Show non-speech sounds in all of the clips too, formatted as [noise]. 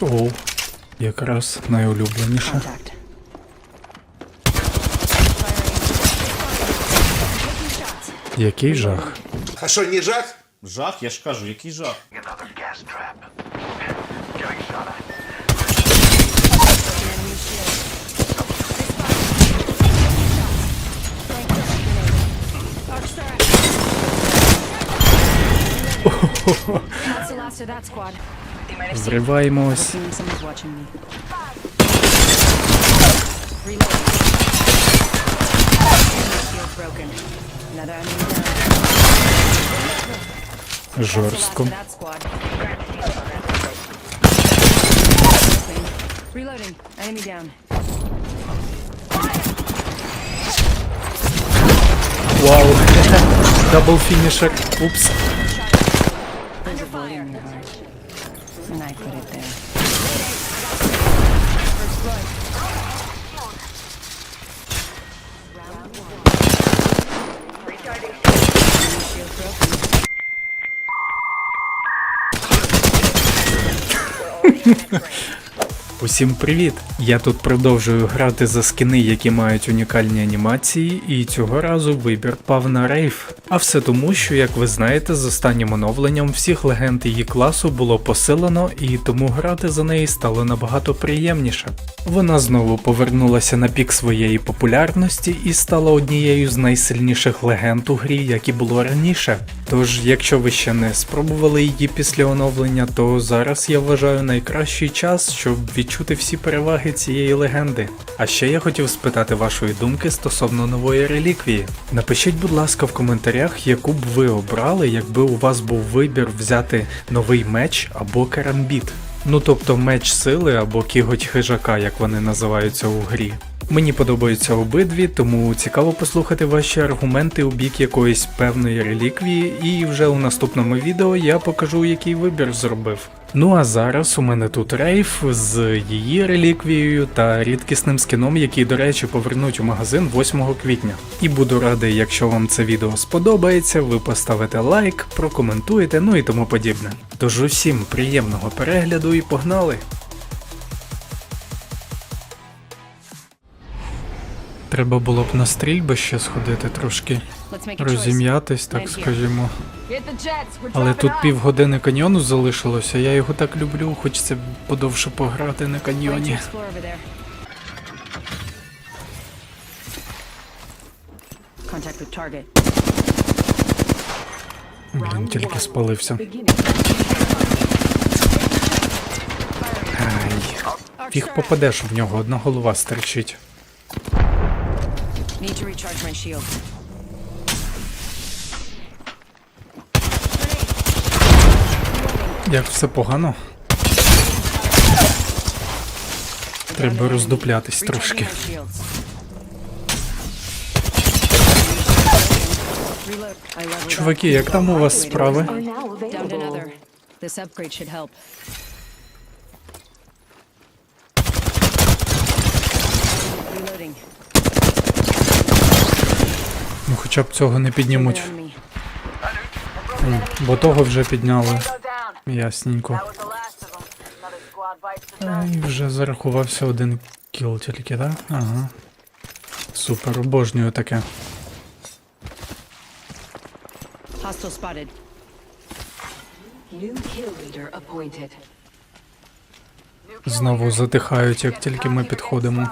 Оу, якраз найулюбленіше. Який жах. А що, не жах? Жах, я ж кажу, який жах. That's the last of that squad. Зриваємось. Assuming someone's watching me. Reload. Enemy shield broken. Another enemy down. That's the Жорстко. last of that squad. Reloading. Enemy down. Вау. [laughs] Дабл фінішер. Упс. It there. Усім привіт! Я тут продовжую грати за скини, які мають унікальні анімації, і цього разу вибір пав на рейф. А все тому, що, як ви знаєте, з останнім оновленням всіх легенд її класу було посилено, і тому грати за неї стало набагато приємніше. Вона знову повернулася на пік своєї популярності і стала однією з найсильніших легенд у грі, як і було раніше. Тож, якщо ви ще не спробували її після оновлення, то зараз я вважаю найкращий час, щоб відчути всі переваги цієї легенди. А ще я хотів спитати вашої думки стосовно нової реліквії. Напишіть, будь ласка, в коментарях, яку б ви обрали, якби у вас був вибір взяти новий меч або карамбіт. Ну тобто меч сили або кіготь хижака, як вони називаються у грі. Мені подобаються обидві, тому цікаво послухати ваші аргументи у бік якоїсь певної реліквії, і вже у наступному відео я покажу, який вибір зробив. Ну а зараз у мене тут рейф з її реліквією та рідкісним скіном, який, до речі, повернуть у магазин 8 квітня. І буду радий, якщо вам це відео сподобається, ви поставите лайк, прокоментуєте, ну і тому подібне. Тож усім приємного перегляду і погнали! Треба було б на стрільби ще сходити трошки, розім'ятись, так скажімо. Але тут півгодини каньйону залишилося, я його так люблю, хочеться подовше пограти на каньйоні. Блін, тільки спалився. Ай. Фіг попадеш в нього, одна голова стерчить. Need to recharge my shield. Як все погано. Треба роздуплятись трошки. Чуваки, як там у вас справи? Ну хоча б цього не піднімуть, бо того вже підняли. Ясненько. The І вже зарахувався один кіл тільки, так? Ага. Супер, обожнюю таке. Hostile spotted. New kill leader appointed. Знову затихають, як тільки ми підходимо.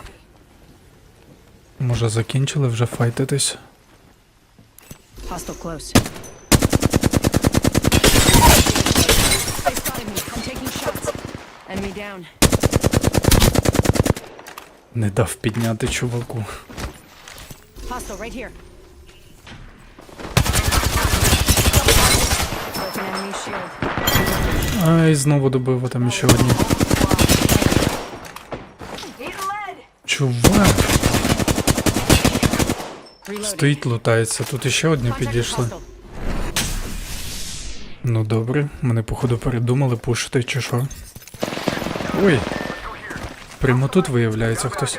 Може закінчили вже файтитись? Hostile close. They spotted me. I'm taking shots. Enemy down. Не дав підняти чуваку. Hostile right here. Broken enemy shield. Ай, знову добив, там ще одні. Чувак. Стоїть, лутається. Тут іще одні підійшли. Ну добре, мене походу передумали пушити чи що. Ой. Прямо тут виявляється хтось.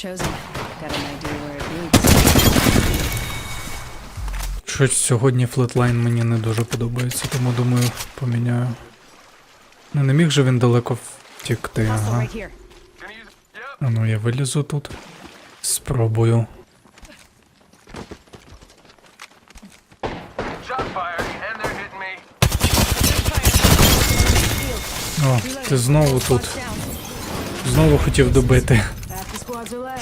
chosen. Got an idea where it leads. Щось сьогодні флетлайн мені не дуже подобається, тому думаю, поміняю. Ну не міг же він далеко втікти, ага. А ну я вилізу тут. Спробую. О, ти знову тут. Знову хотів добити.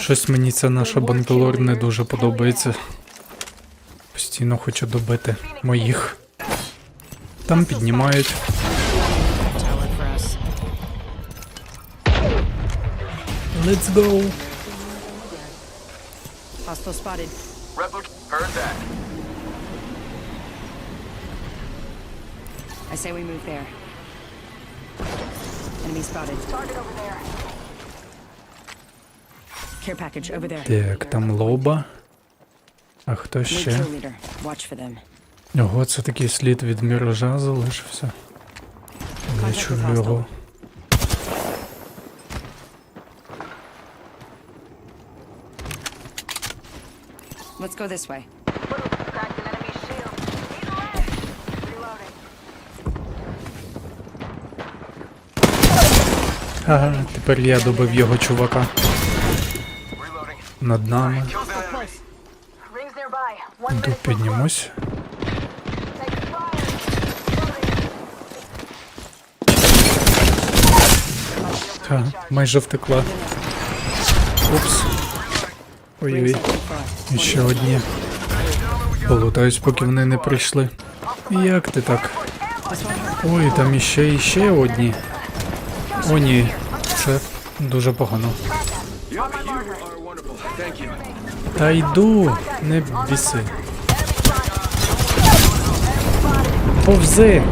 Щось мені ця наша банкалор не дуже подобається. Постійно хочу добити моїх. Там піднімають. Let's go! I say we move there. Enemy spotted. Target over there. Care package over there. Так, там лоба. А хто ще? Ого, це такий слід від міража залишився. Я чую його. Let's go this way. Ага, тепер я добив його чувака над нами. Killed an enemy. Rings Йду піднімусь. Ха, майже втекла. Упс. Ой-ой. І ще одні. Полутаюсь, поки вони не прийшли. Як ти так? Ой, там іще іще одні. О, ні. Це дуже погано. Та йду, не біси. Повзи!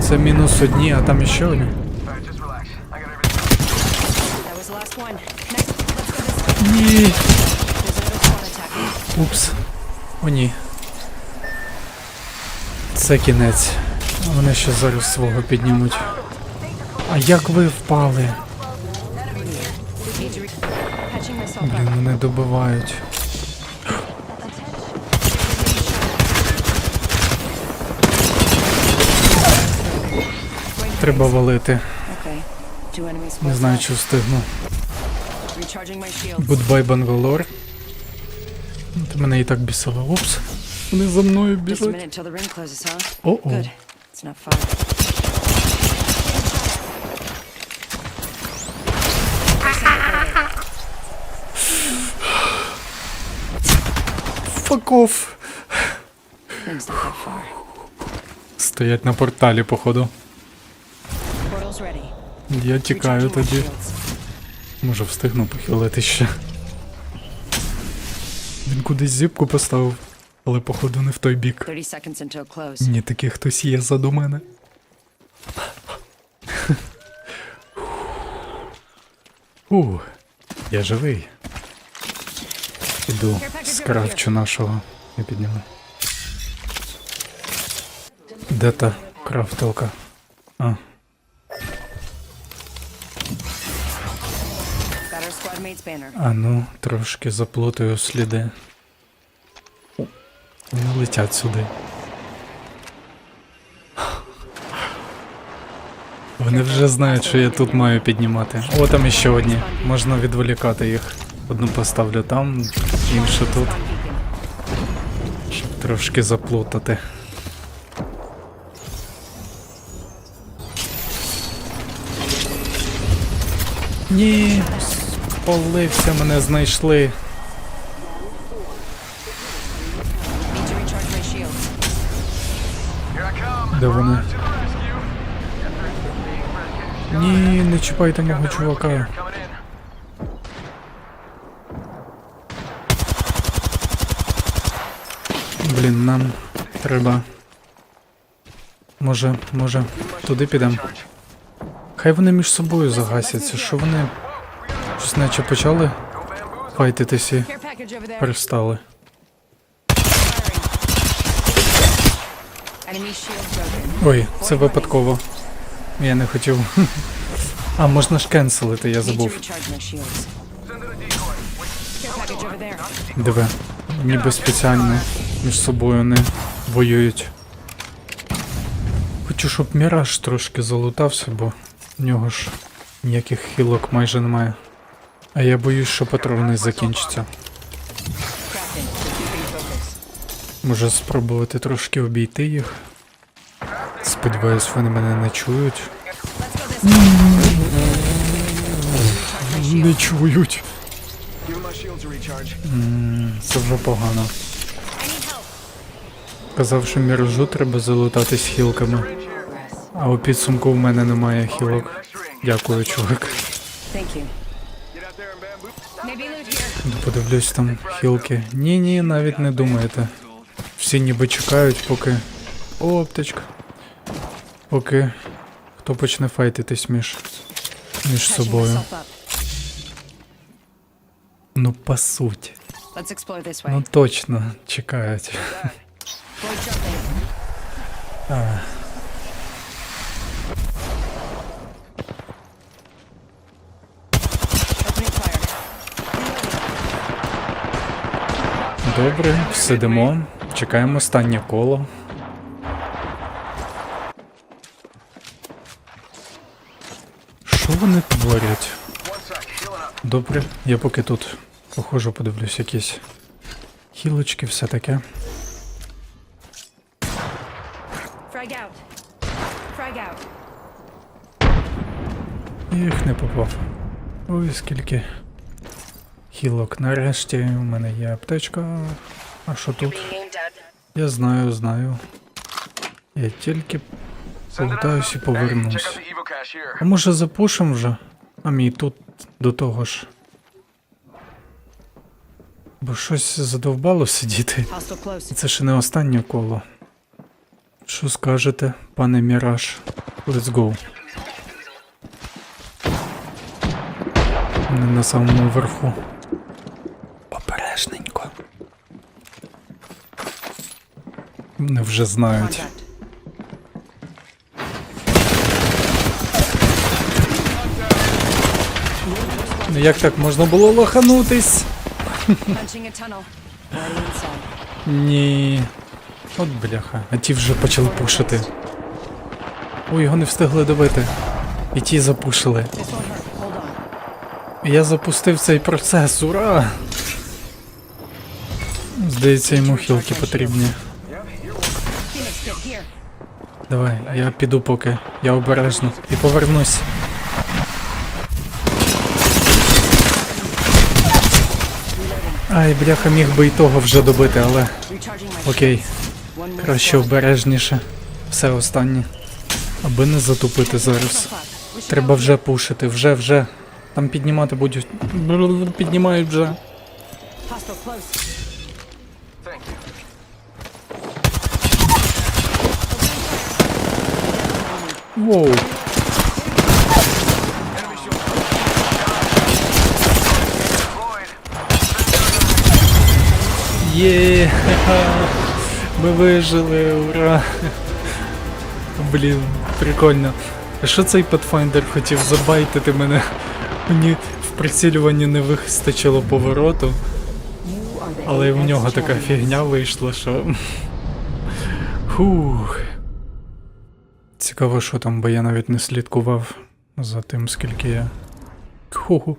Це мінус одні, а там іще одні. Ні. Упс. О, ні. Це кінець. Вони ще зараз свого піднімуть. А як ви впали? Блін, мене добивають. Треба валити. Не знаю, чи встигну. Goodbye, Бангалор. Ти мене і так бісила. Упс. Вони за мною біжать. О-о. Fuck off. Стоять на порталі, походу. Я тікаю тоді. Може встигну похилити ще. Він кудись зіпку поставив, але походу не в той бік. 30 seconds. Ні, такий хтось є ззаду мене. У, я живий. Іду скрафчу нашого. Я підніму. Де та крафтилка? А, squad mate's banner. а ну, трошки заплутаю сліди. Вони летять сюди. Вони вже знають, що я тут маю піднімати. О, там іще одні. Можна відволікати їх. Одну поставлю там, іншу тут, щоб трошки заплутати. Ні, спалився, мене знайшли. Де вони? Ні, не чіпайте мого чувака. Блін, нам треба. Може, може, туди підемо. Хай вони між собою загасяться, що вони щось наче почали файтитися перестали. Ой, це випадково. Я не хотів. [laughs] А, можна ж кенселити, я забув. Диви, ніби спеціально між собою не воюють. Хочу, щоб Міраж трошки залутався, бо в нього ж ніяких хілок майже немає. А я боюсь, що патрони закінчаться. Може спробувати трошки обійти їх. Сподіваюсь, вони мене не чують. Не чують. Це вже погано. Казав, що міражу треба залутатись хілками. А у підсумку в мене немає хілок. Дякую, чувак. Подивлюсь там хілки. Ні, ні, навіть не думайте. Всі ніби чекають, поки. О, аптечка. Поки хто почне файтитись між, між Patching собою. myself up. Ну, по суті. Let's explore this way. Ну точно чекають. Void Добре, сидимо, чекаємо останнє коло. Що вони творять? Добре, я поки тут походжу, подивлюсь якісь хілочки, все таке. Їх не попав. Ой, скільки хілок. Нарешті у мене є аптечка. А що тут? Я знаю, знаю. Я тільки повертаюсь і повернусь. А може запушим вже? А мій тут до того ж. Бо щось задовбало сидіти. Це ще не останнє коло. Що скажете, пане Міраж? Let's go. Не на самому верху. Вони вже знають. Ну як так можна було лоханутись? Ні. От бляха. А ті вже почали пушити. Ой, його не встигли добити. І ті запушили. Я запустив цей процес, ура! Здається, йому хілки потрібні. Давай, я піду поки. Я обережно. І повернусь. Ай, бляха, міг би і того вже добити, але окей. Краще обережніше. Все останнє. Аби не затупити зараз. Треба вже пушити, вже, вже. Там піднімати будуть. Піднімають вже. here. Hostile close. Thank you. Воу. Є, [laughs] ми вижили, ура. Блін, прикольно. Що цей Pathfinder хотів забайтити мене? Мені в прицілюванні не вистачило повороту, але в нього така фігня вийшла, що. Хух. Цікаво, що там, бо я навіть не слідкував за тим, скільки я. Ху.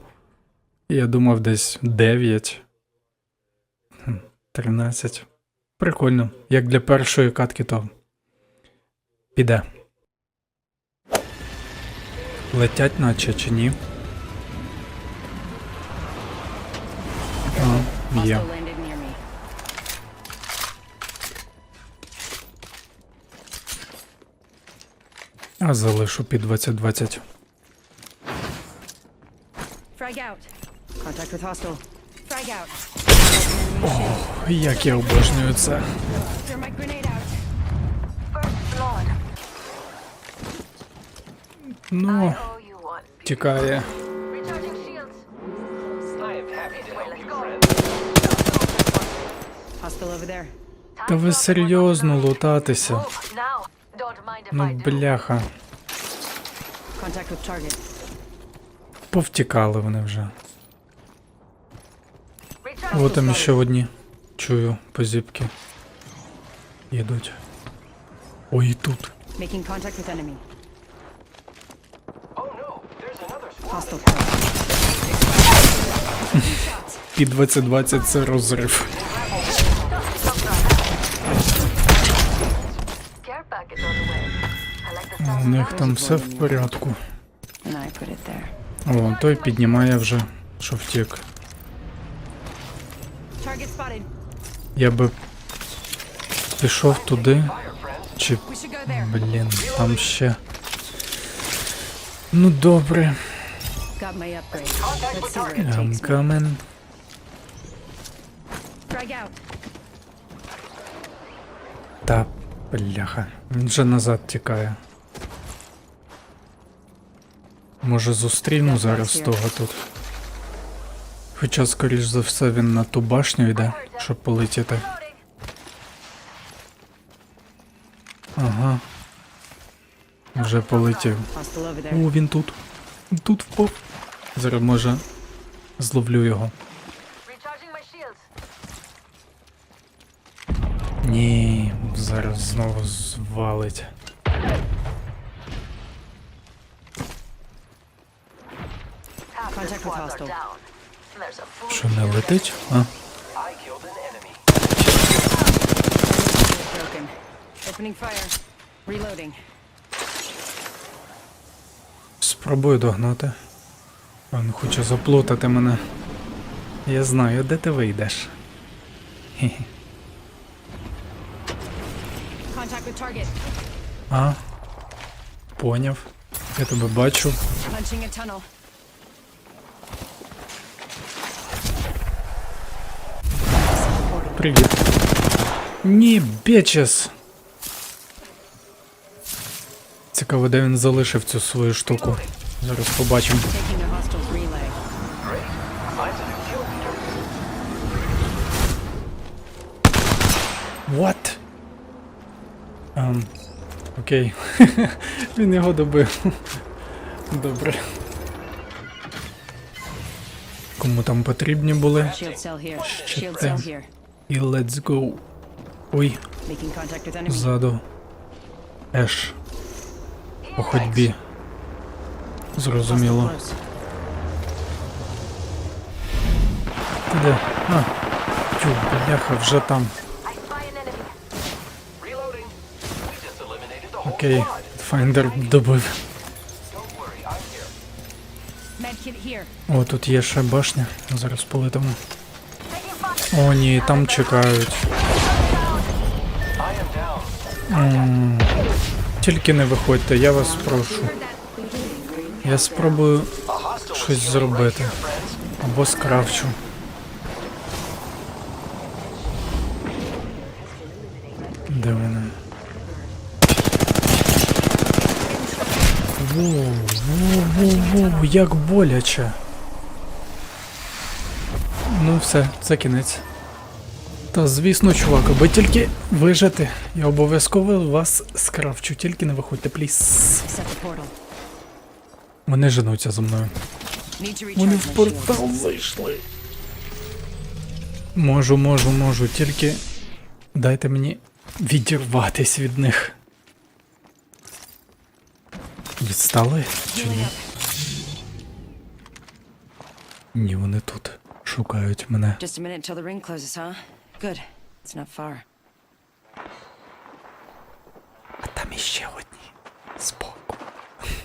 Я думав десь 9. 13. Прикольно. Як для першої катки, то піде. Летять наче чи ні? А, є. Hostile landed near me. А залишу під 2020. Frag out. Contact with hostile. Frag out. Як я обожнюю це. Ну, тікає. Та ви серйозно лутатися? Ну, бляха. Повтікали вони вже. О, там ще одні. Чую, позіпки. Їдуть. Ой, і тут. Oh. Під 2020 це розрив. У них там все в порядку. О, той піднімає вже, що втік. Я би пішов туди, чи. Блін, там ще. Ну добре. I'm coming. Та бляха. Він вже назад тікає. Може зустріну зараз того тут. Хоча, скоріш за все, він на ту башню йде, щоб полетіти. Ага. Вже полетів. О, він тут. Тут впав. Зараз може зловлю його. Ні, зараз знову звалить. Що не летить? А? Спробую догнати. Він хоче заплутати мене. Я знаю, де ти вийдеш. А? Поняв. Я тебе бачу. Привіт. Ні, бечес. Цікаво, де він залишив цю свою штуку. Зараз побачимо. What? Ем, окей. [laughs] Він його добив. Добре. Кому там потрібні були? Shield І let's go. Ой, ззаду. Еш. По ходьбі. Зрозуміло. Ти де? А. Тю, бляха, вже там. Окей. Файндер добив. О, тут є ще башня. Зараз полетимо. О, ні, там чекають. Am down. Тільки не виходьте, я вас прошу. Я спробую щось зробити. Або скрафчу. Де вони? Воу, воу, воу, воу, як боляче. Все, це кінець. Та звісно, чувак, аби тільки вижити. Я обов'язково вас скрафчу, тільки не виходьте, пліс. Вони женуться за мною. Вони в портал зайшли. Можу, можу, можу, тільки дайте мені відірватись від них. Відстали чи ні? Ні, вони тут шукають мене. Just a minute till the ring closes, huh? Good. It's not far. А там іще одні. Збоку. [laughs]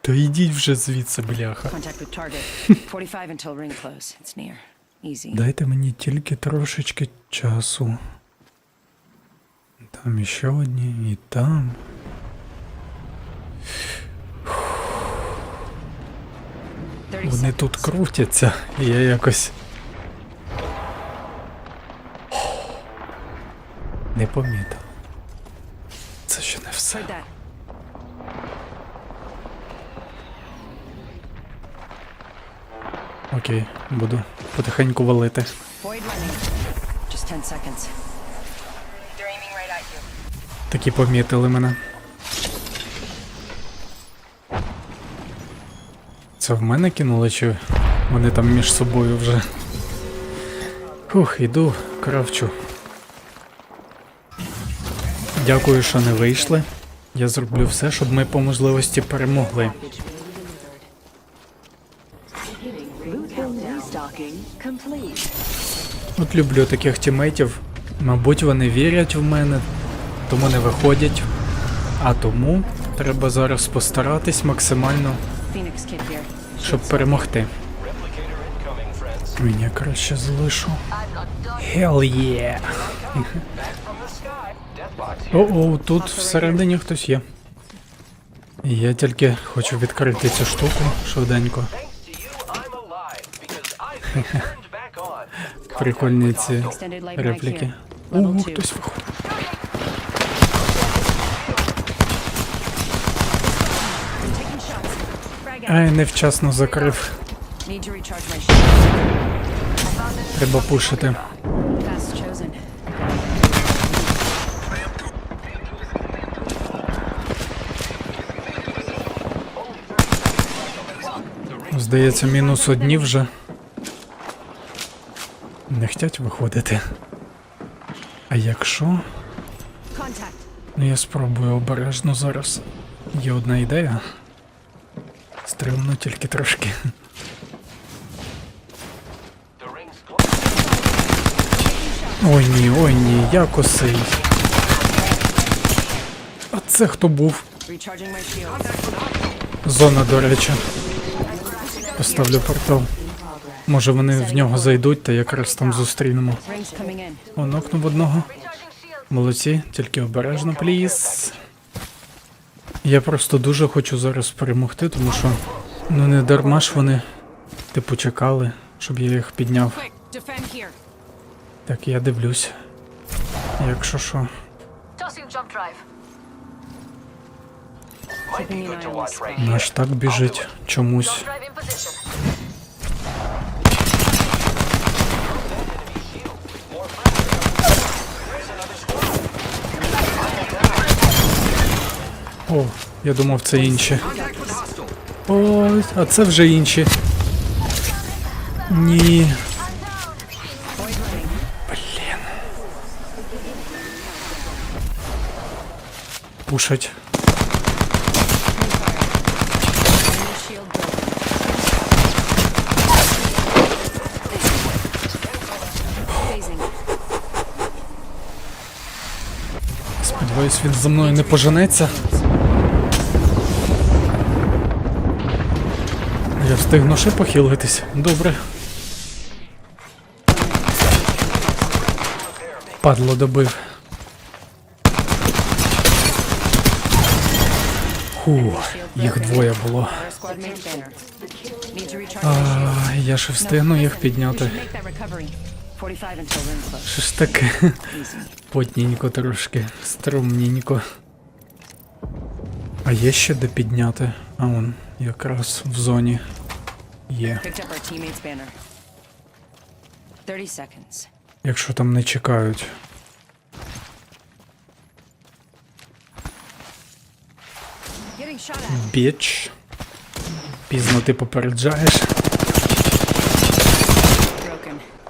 То йдіть вже звідси, бляха. Contact with target. [laughs] 45 until ring close. It's near. Easy. Дайте мені тільки трошечки часу. Там іще одні, і там. Вони тут крутяться, і я якось. Не помітив. Це ще не все. Окей, буду потихеньку валити. Void running. Just 10 seconds. They're aiming right at you. Такі помітили мене. Це в мене кинули, чи вони там між собою вже. Фух, іду, кравчу. Дякую, що не вийшли. Я зроблю все, щоб ми по можливості перемогли. От люблю таких тімейтів. Мабуть, вони вірять в мене, тому не виходять. А тому треба зараз постаратись максимально. Щоб перемогти. Він я краще залишу. Hell yeah! О-о, тут всередині хтось є. Я тільки хочу відкрити цю штуку швиденько. [laughs] Прикольні ці репліки. two. хтось виходить. Taking shots. Frag out. Ай, невчасно закрив. Треба пушити. Здається, мінус одні вже. Не хотять виходити. А якщо. Ну я спробую обережно зараз. Є одна ідея. Стримно тільки трошки. Ой ні, ой ні, я косий. А це хто був? Зона, до речі. Поставлю портал. Може вони в нього зайдуть та якраз там зустрінемо. О, нокнув одного. Молодці, тільки обережно, пліз. Я просто дуже хочу зараз перемогти, тому що ну не дарма ж вони типу чекали, щоб я їх підняв. Так, я дивлюсь. Якщо що. Наш так біжить Might be Keeping an good eye to on watch this right spot. here. Наш так біжить чомусь. Jump drive in position. О, я думав, це інші. О, а це вже інші. Ні. Блін. Пушать. Сподіваюсь, він за мною не поженеться. Встигну ще похилитись. Добре. Падло добив. Фу, їх двоє було. А, я ще встигну їх підняти. should make that recovery. 45 until ring close. Що ж таке? Потненько трошки, струмненько. А є ще де підняти? А он, якраз в зоні є. Picked up our teammate's banner. 30 seconds. Якщо там не чекають. Біч. Пізно ти попереджаєш.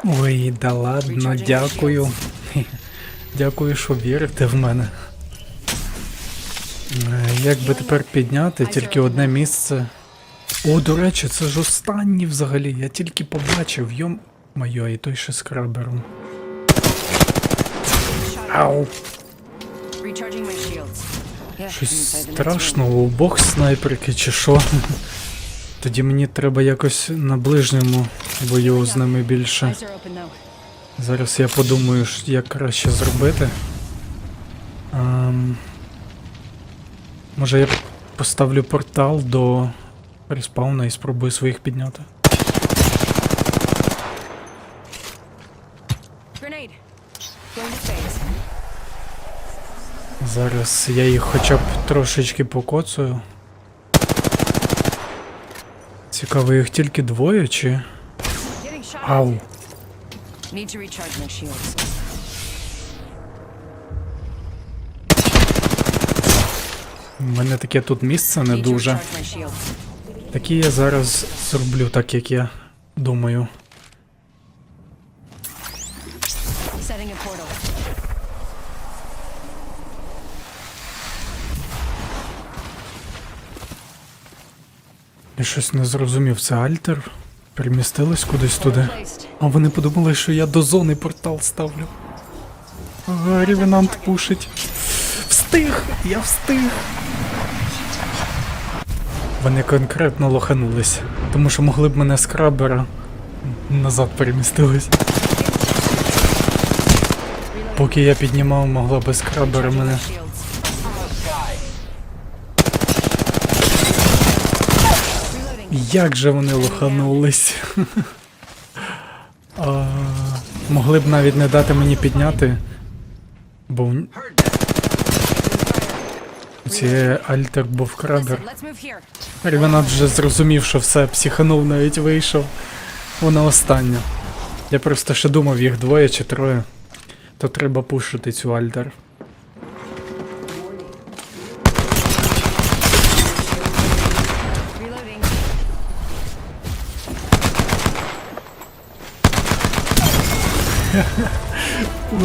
Ой, да ладно, дякую. Дякую, що вірите в мене. Е, Як би тепер підняти тільки одне місце. О, до речі, це ж останній взагалі. Я тільки побачив, йом. Моє, і той ще з крабером. Ау! Щось страшно, у обох снайперки чи що. [laughs] Тоді мені треба якось на ближньому бою з ними більше. Зараз я подумаю, як краще зробити. Ем, може я поставлю портал до респауна і спробую своїх підняти. Зараз я їх хоча б трошечки покоцаю. Цікаво, їх тільки двоє чи. Ау! У мене таке тут місце не дуже. Такі я зараз зроблю так, як я думаю. Я щось не зрозумів, це Альтер? Перемістились кудись туди. А вони подумали, що я до зони портал ставлю. Ага, пушить. Встиг! Я встиг! Вони конкретно лоханулись, тому що могли б мене з крабера назад перемістились. Поки я піднімав, могла би з крабера мене. Як же вони лоханулись? [laughs] могли б навіть не дати мені підняти. Бо ці альтер був here. Ревенант вже зрозумів, що все, психанув, навіть вийшов. Вона остання. Я просто ще думав, їх двоє чи троє. То треба пушити цю альтер.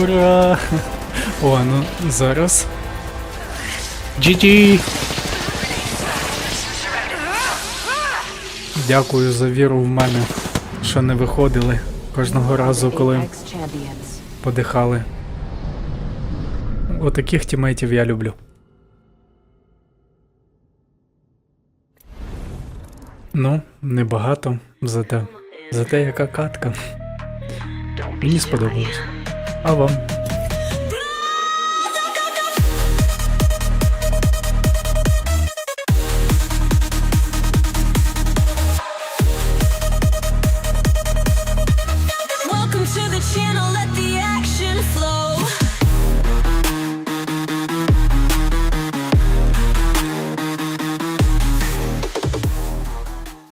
Ура! О, ну зараз. GG! Дякую за віру в мене, що не виходили кожного разу, коли подихали. Отаких тімейтів я люблю. Ну, небагато, зате. Зате яка катка. Мені сподобалось. А вам?